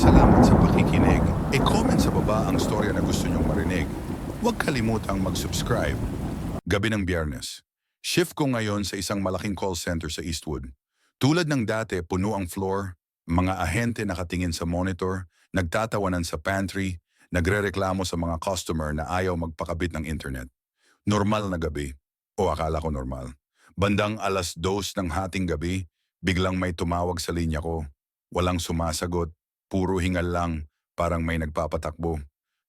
salamat sa pakikinig. E-comment sa baba ang storya na gusto nyong marinig. Huwag kalimutang mag-subscribe. Gabi ng biyernes. Shift ko ngayon sa isang malaking call center sa Eastwood. Tulad ng dati, puno ang floor, mga ahente nakatingin sa monitor, nagtatawanan sa pantry, nagrereklamo sa mga customer na ayaw magpakabit ng internet. Normal na gabi. O akala ko normal. Bandang alas dos ng hating gabi, biglang may tumawag sa linya ko. Walang sumasagot, puro hingal lang, parang may nagpapatakbo.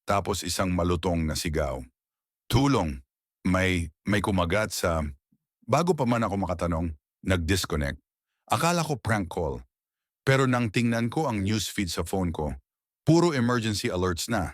Tapos isang malutong na sigaw. Tulong! May, may kumagat sa... Bago pa man ako makatanong, nag-disconnect. Akala ko prank call. Pero nang tingnan ko ang newsfeed sa phone ko, puro emergency alerts na.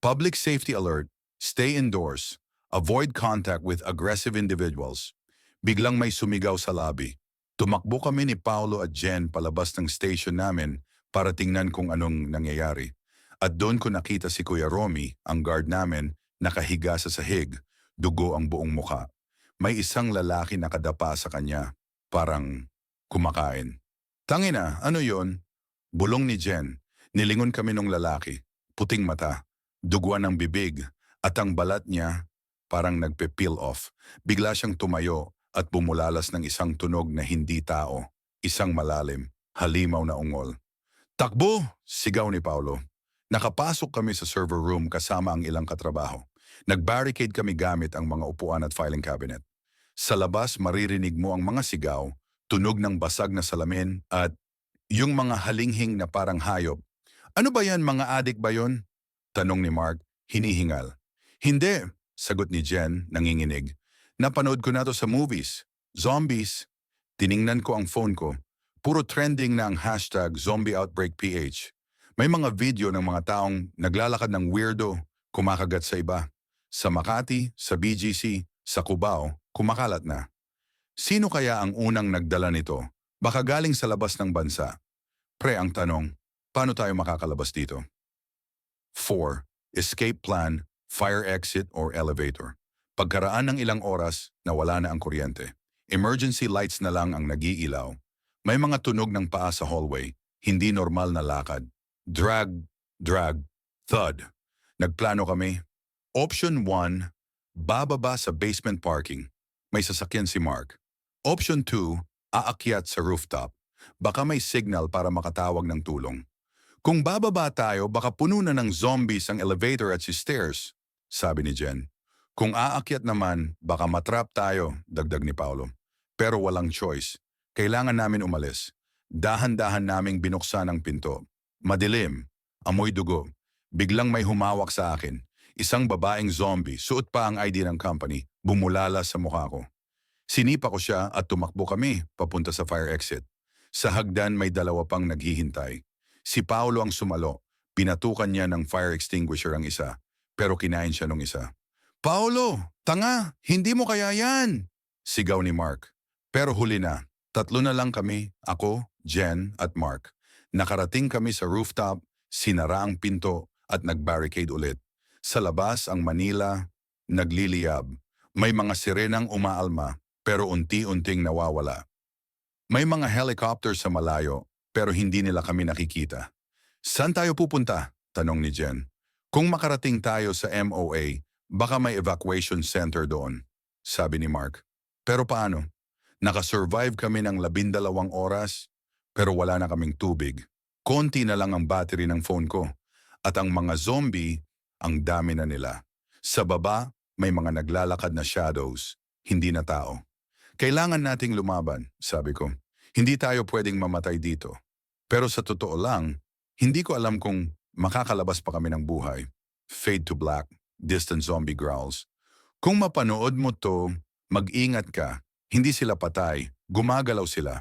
Public safety alert, stay indoors, avoid contact with aggressive individuals. Biglang may sumigaw sa lobby. Tumakbo kami ni Paolo at Jen palabas ng station namin para tingnan kung anong nangyayari. At doon ko nakita si Kuya Romy, ang guard namin, nakahiga sa sahig, dugo ang buong muka. May isang lalaki nakadapa sa kanya, parang kumakain. Tangina, ano yon? Bulong ni Jen. Nilingon kami ng lalaki. Puting mata, duguan ng bibig, at ang balat niya parang nagpe-peel off. Bigla siyang tumayo at bumulalas ng isang tunog na hindi tao. Isang malalim, halimaw na ungol. Takbo! Sigaw ni Paulo. Nakapasok kami sa server room kasama ang ilang katrabaho. Nag-barricade kami gamit ang mga upuan at filing cabinet. Sa labas maririnig mo ang mga sigaw, tunog ng basag na salamin at yung mga halinghing na parang hayop. Ano ba yan, mga adik ba yon? Tanong ni Mark, hinihingal. Hindi, sagot ni Jen, nanginginig. Napanood ko na to sa movies. Zombies. Tiningnan ko ang phone ko. Puro trending na ang hashtag ZombieOutbreakPH. May mga video ng mga taong naglalakad ng weirdo, kumakagat sa iba. Sa Makati, sa BGC, sa Cubao, kumakalat na. Sino kaya ang unang nagdala nito? Baka galing sa labas ng bansa. Pre, ang tanong, paano tayo makakalabas dito? 4. Escape plan, fire exit or elevator. Pagkaraan ng ilang oras, nawala na ang kuryente. Emergency lights na lang ang nagiilaw. May mga tunog ng paa sa hallway, hindi normal na lakad. Drag, drag, thud. Nagplano kami. Option 1, bababa sa basement parking. May sasakyan si Mark. Option 2, aakyat sa rooftop. Baka may signal para makatawag ng tulong. Kung bababa tayo, baka puno na ng zombies ang elevator at si stairs, sabi ni Jen. Kung aakyat naman, baka matrap tayo, dagdag ni Paolo. Pero walang choice. Kailangan namin umalis. Dahan-dahan naming binuksan ang pinto. Madilim, amoy dugo. Biglang may humawak sa akin. Isang babaeng zombie, suot pa ang ID ng company, bumulala sa mukha ko. Sinipa ko siya at tumakbo kami papunta sa fire exit. Sa hagdan may dalawa pang naghihintay. Si Paolo ang sumalo. Pinatukan niya ng fire extinguisher ang isa, pero kinain siya nung isa. Paolo, tanga, hindi mo kaya yan! Sigaw ni Mark. Pero huli na, tatlo na lang kami, ako, Jen at Mark. Nakarating kami sa rooftop, sinara ang pinto at nag-barricade ulit. Sa labas ang Manila, nagliliyab. May mga sirenang umaalma pero unti-unting nawawala. May mga helicopter sa malayo pero hindi nila kami nakikita. Saan tayo pupunta? Tanong ni Jen. Kung makarating tayo sa MOA, baka may evacuation center doon, sabi ni Mark. Pero paano? Nakasurvive kami ng labindalawang oras, pero wala na kaming tubig. Konti na lang ang battery ng phone ko. At ang mga zombie, ang dami na nila. Sa baba, may mga naglalakad na shadows, hindi na tao. Kailangan nating lumaban, sabi ko. Hindi tayo pwedeng mamatay dito. Pero sa totoo lang, hindi ko alam kung makakalabas pa kami ng buhay. Fade to black, distant zombie growls. Kung mapanood mo to, mag-ingat ka. Hindi sila patay, gumagalaw sila.